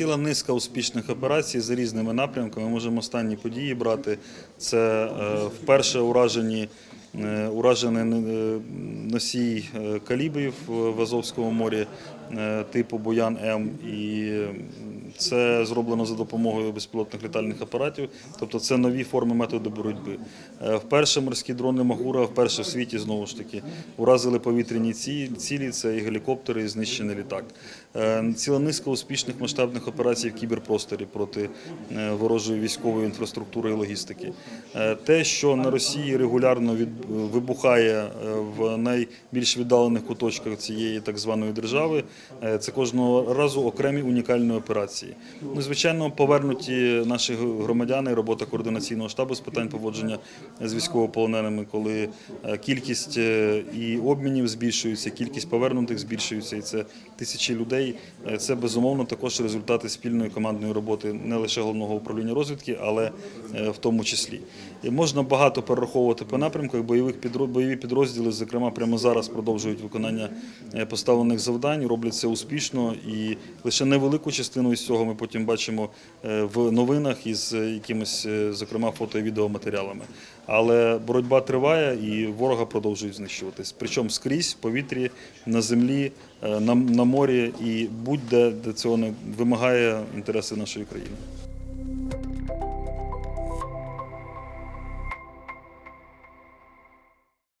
Ціла низка успішних операцій за різними напрямками. Ми можемо останні події брати. Це е, вперше уражені. е, носій е, калібрів в Азовському морі е, типу Боян М. І це зроблено за допомогою безпілотних літальних апаратів. Тобто це нові форми методу боротьби. Е, Вперше морські дрони Магура, вперше в світі знову ж таки уразили повітряні цілі. Це і гелікоптери, і знищений літак. Ціла низка успішних масштабних операцій в кіберпросторі проти ворожої військової інфраструктури і логістики. Те, що на Росії регулярно вибухає в найбільш віддалених куточках цієї так званої держави, е, це кожного разу окремі унікальні операції. Ну, звичайно, повернуті наші громадяни, робота координаційного штабу з питань поводження з військовополоненими, коли е, кількість е, і обмінів збільшується, кількість повернутих збільшується, і це тисячі людей. Це безумовно також результати спільної командної роботи не лише головного управління розвідки, але в тому числі. Можна багато перераховувати по напрямках. Бойових підро- бойові підрозділи, зокрема, прямо зараз продовжують виконання е, поставлених завдань, роблять це успішно, і лише невелику частину із цього ми потім бачимо е, в новинах із е, якимись, зокрема, фото і відеоматеріалами. Але боротьба триває і ворога продовжують знищуватись. Причому скрізь, в повітрі, на землі, на, на морі і будь-де де цього не вимагає інтереси нашої країни.